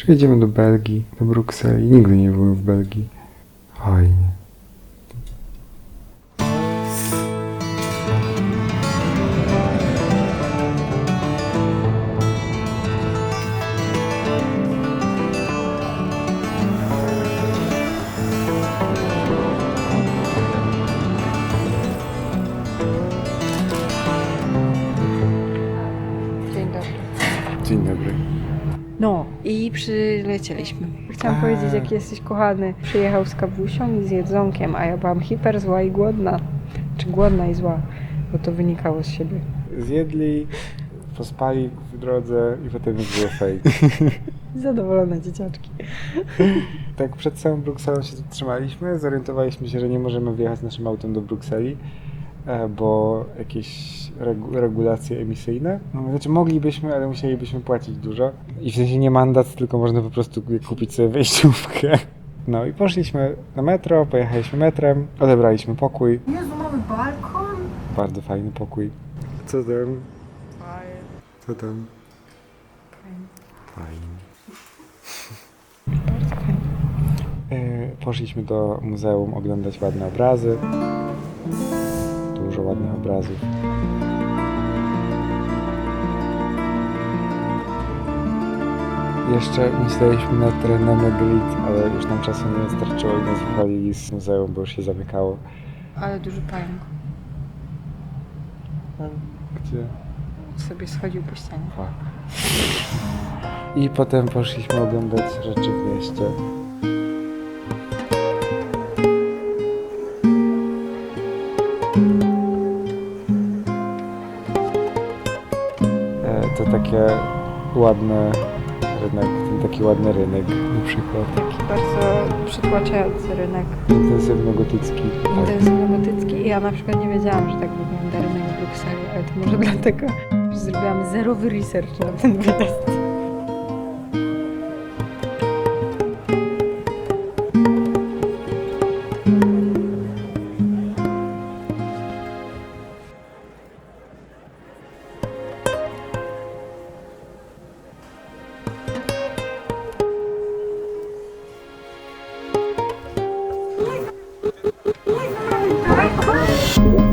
Czy jedziemy do Belgii, do Brukseli? Nigdy nie byłem w Belgii. Fajnie. Dzień dobry. Dzień dobry. No i przylecieliśmy. Chciałam A. powiedzieć, jaki jesteś kochany. Przyjechał z kawusią i z jedzonkiem, a ja byłam hiper zła i głodna. Czy głodna i zła, bo to wynikało z siebie. Zjedli, pospali w drodze i potem było fake. Zadowolone dzieciaczki. Tak przed całą Brukselą się zatrzymaliśmy, zorientowaliśmy się, że nie możemy wjechać naszym autem do Brukseli, bo jakieś regu- regulacje emisyjne. No, znaczy moglibyśmy, ale musielibyśmy płacić dużo. I w sensie nie mandat, tylko można po prostu kupić sobie wejściówkę. No i poszliśmy na metro, pojechaliśmy metrem, odebraliśmy pokój. Jezu, mamy balkon? Bardzo fajny pokój. Co tam? Co tam? Fajnie. Bardzo fajnie. E, Poszliśmy do muzeum oglądać ładne obrazy. Dużo ładnych obrazów. Jeszcze myśleliśmy nad trenem Grid, ale już nam czasu nie wystarczyło i nas wywalili z muzeum, bo już się zamykało. Ale duży pająk. Gdzie? Sobie schodził po ścianie. Fuck. I potem poszliśmy oglądać rzeczy w mieście. E, To takie ładne rynek, ten taki ładny rynek na przykład. Taki bardzo przytłaczający rynek. Intensywno-gotycki. Tak. Intensywno-gotycki. I ja na przykład nie wiedziałam, że tak wygląda rynek w Brukseli, ale to może dlatego, że zrobiłam zerowy research na ten wyjazd.